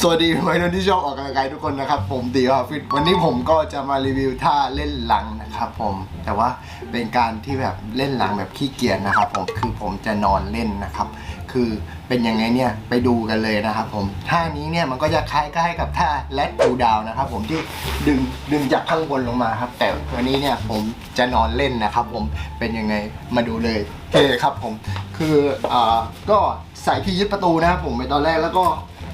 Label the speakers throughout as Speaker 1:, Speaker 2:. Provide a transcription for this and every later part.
Speaker 1: สวัสดีวัยรุ่นที่ชอบออกกำลังกายทุกคนนะครับ ผมตีว่าฟิตวันนี้ผมก็จะมารีวิวท่าเล่นหลังนะครับผมแต่ว่าเป็นการที่แบบเล่นหลังแบบขี้เกียจนะครับผมคือผมจะนอนเล่นนะครับ คือเป็นยังไงเนี่ยไปดูกันเลยนะครับผมท่านี้เนี่ยมันก็จะคล้ายๆกับท่าแลดปูดาวนะครับผมที่ดึงดึงจากข้างบนลงมาครับ แต่วันนี้เนี่ยผมจะนอนเล่นนะครับ ผมเป็นยังไงมาดูเลยโอเคครับผมคืออ่าก็ ใส่ที่ยึดประตูนะครับผมในตอนแรกแล้วก็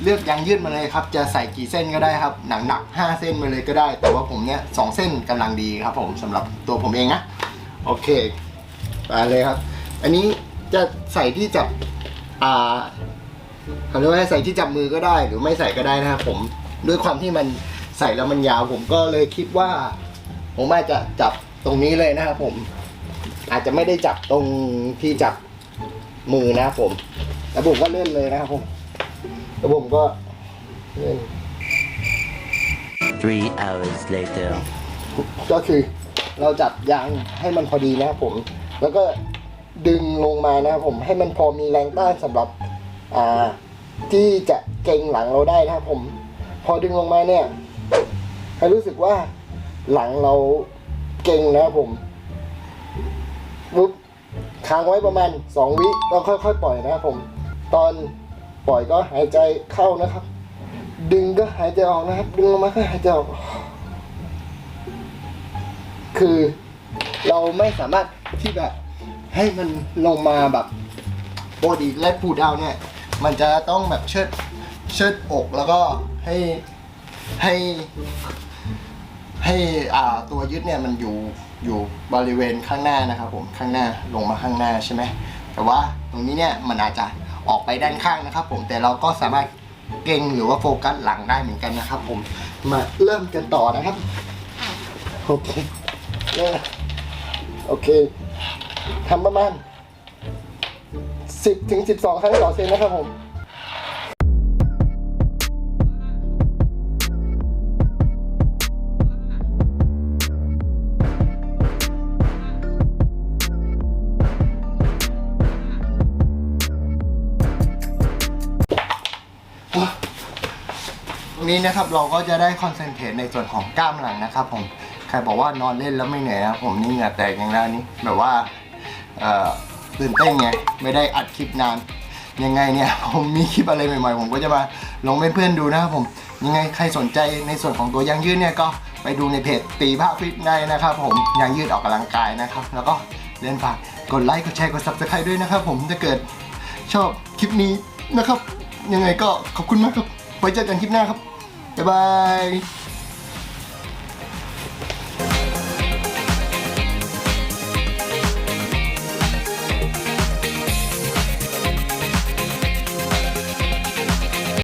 Speaker 1: เลือกยางยืดมาเลยครับ จะใส่กี่เส้นก็ได้ครับหนังหนัก5เส้นมาเลยก็ได้ แต่ว่าผมเนี่ยสองเส้นกำลังดีครับ ผมสำหรับตัวผมเองนะโอเคไปเลยครับ อันนี้จะใส่ที่จับอ่าเขาเรียกว่าใส่ที่จับมือก็ได้ หรือไม่ใส่ก็ได้นะครับผมด้วยความที่มันใส่แล้วมันยาว ผมก็เลยคิดว่า ผมอาจจะจับตรงนี้เลยนะครับผม อาจจะไม่ได้จับตรงที่จับมือนะครับผม แล้วผมก็เลื่อนเลยนะครับผมแล้วผมก็เล่น
Speaker 2: Three hours later.
Speaker 1: ก็คือเราจับยางให้มันพอดีนะครับผม แล้วก็ดึงลงมานะครับผมให้มันพอมีแรงต้านสำหรับอ่าที่จะเก่งหลังเราได้นะครับผม พอดึงลงมาเนี่ยให้รู้สึกว่าหลังเราเก่งนะครับผมปุ๊บค้างไว้ประมาณสองวิแล้วค่อยๆ ปล่อยนะครับผม ตอนปล่อยก็หายใจเข้านะครับ ดึงก็หายใจออกนะครับ ดึงลงมาก็หายใจออก คือเราไม่สามารถที่แบบให้มันลงมาแบบปกติและปูดาวเนี่ย มันจะต้องแบบเชิดเชิดอกแล้วก็ให้ให้ให้อ่าตัวยึดเนี่ยมันอยู่อยู่บริเวณข้างหน้านะครับผมข้างหน้าลงมาข้างหน้าใช่ไหม แต่ว่าตรงนี้เนี่ยมันอาจจะออกไปด้านข้างนะครับ ผมแต่เราก็สามารถเก่งหรือว่าโฟกัสหลังได้เหมือนกันนะครับ ผมมาเริ่มกันต่อนะครับโอเคเริ่มโอเคทำประมาณ 10ถึง12 ครั้งต่อเซนนะครับผม นี้นะครับเราก็จะได้คอนเซนเทรตในส่วนของกล้ามหลังนะครับผมใครบอกว่านอนเล่นแล้วไม่เหนื่อยนะผมนี่เหงื่อแตกอย่างแล้วนี่แบบว่าเอ่อตื่นเต้นไงไม่ได้อัดคลิปนานยังไงเนี่ยผมมีคลิปอะไรใหม่ๆ ผมก็จะมาลงให้เพื่อนดูนะครับผมยังไงใครสนใจในส่วนของตัวยางยืดเนี่ยก็ไปดูในเพจตีภาพฟิตได้นะครับผมยางยืดออกกำลังกายนะครับ แล้วก็เล่นฝากกดไลค์กดแชร์กด subscribe ด้วยนะครับผมถ้าเกิดชอบคลิปนี้นะครับ ยังไงก็ขอบคุณมากครับไว้เจอกันคลิปหน้าครับ บ๊ายบาย